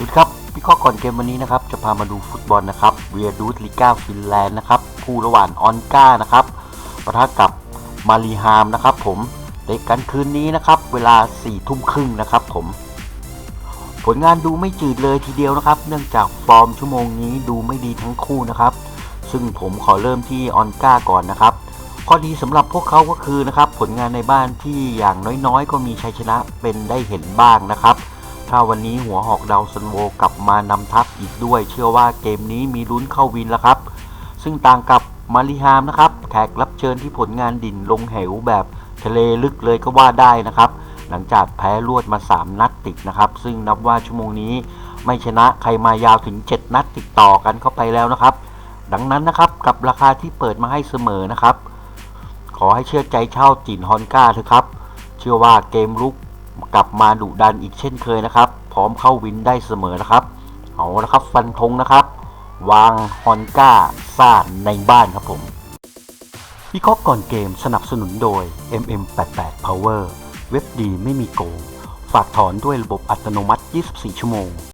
สวัสดีครับพี่ข้อก่อนเกมวันนี้นะครับ จะพามาดูฟุตบอลนะครับเวียดูสลิก้าฟินแลนด์นะครับคู่ระหว่างออนก้านะครับปะทะกับมารีฮามนะครับ ผมเตะกันคืนนี้นะครับ เวลา4ี่ทุ่มครึ่งนะครับ ผม ผลงานดูไม่จืดเลยทีเดียวนะครับ เนื่องจากฟอร์มชั่วโมงนี้ดูไม่ดีทั้งคู่นะครับ ซึ่งผมขอเริ่มที่ออนก้าก่อนนะครับข้อดีสำหรับพวกเขาก็คือนะครับ ผลงานในบ้านที่อย่างน้อยๆ ก็มีชัยชนะเป็นได้เห็นบ้างนะครับ ถ้าวันนี้หัวหอกดาวซันโวกลับมานำทัพอีกด้วย เชื่อว่าเกมนี้มีลุ้นเข้าวินแล้วครับ ซึ่งต่างกับมาริฮามนะครับแขกรับเชิญที่ผลงานดิ่นลงเหวแบบทะเลลึกเลยก็ว่าได้นะครับ หลังจากแพ้รวดมา 3 นัดติดนะครับ ซึ่งนับว่าชั่วโมงนี้ไม่ชนะใครมายาวถึง 7 นัดติดต่อกันเข้าไปแล้วนะครับ ดังนั้นนะครับกับราคาที่เปิดมาให้เสมอนะครับ ขอให้เชื่อใจเช่าจินฮอนก้าเถอะครับ เชื่อว่าเกมลุก กลับมาดุดันอีกเช่นเคยนะครับ พร้อมเข้าวินได้เสมอนะครับ เอาละครับฟันธงนะครับ วางฮอนก้าซ่าในบ้านครับผมวิเคราะห์ก่อนเกมสนับสนุนโดย MM88 Power เว็บดีไม่มีโกง ฝากถอนด้วยระบบอัตโนมัติ 24 ชั่วโมง